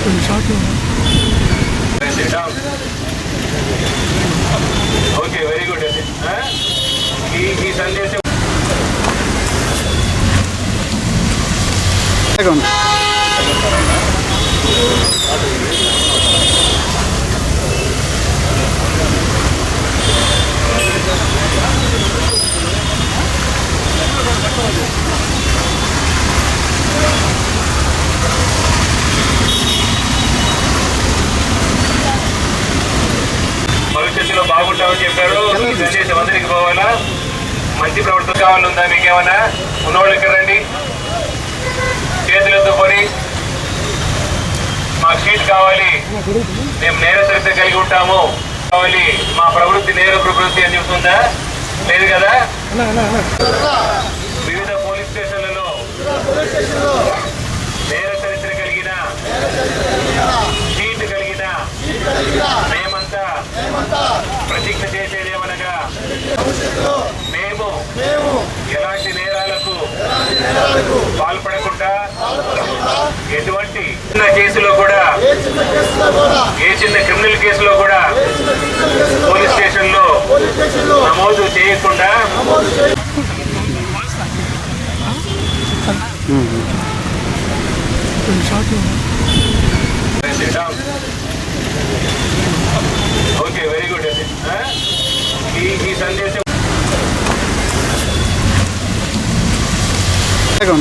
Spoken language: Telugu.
కొంచెం షార్ట్ ఓకే వెరీ గుడ్ అండి ఆ? ఈ ఈ సందేశం బాగుంటామని చెప్పారు. సందేశం అందరికి పోవాలా? మంచి ప్రవర్తన కావాలందా మీకేమన్నా? ఉన్నవాళ్ళు ఇక్కడ రండి. చేతులతో కొని మాకు షీట్ కావాలి. మేము నేర చరిత్ర కలిగి ఉంటాము. కావాలి. మా ప్రవృత్తి నేర ప్రవృత్తి అని చెప్తుందా? లేదు కదా? వివిధ పోలీస్ స్టేషన్లలో నేర చరిత్ర కలిగిన షీట్ కలిగిన మేమంతా ప్రతిజ్ఞ చేసేదేమనగా మేము ఎలాంటి నేరాలకు పాల్పడకుండా ఎటువంటి చిన్న కేసులో కూడా ఏ చిన్న క్రిమినల్ కేసులో కూడా పోలీస్ స్టేషన్లో నమోదు చేయకుండా కొంచెం দেখুন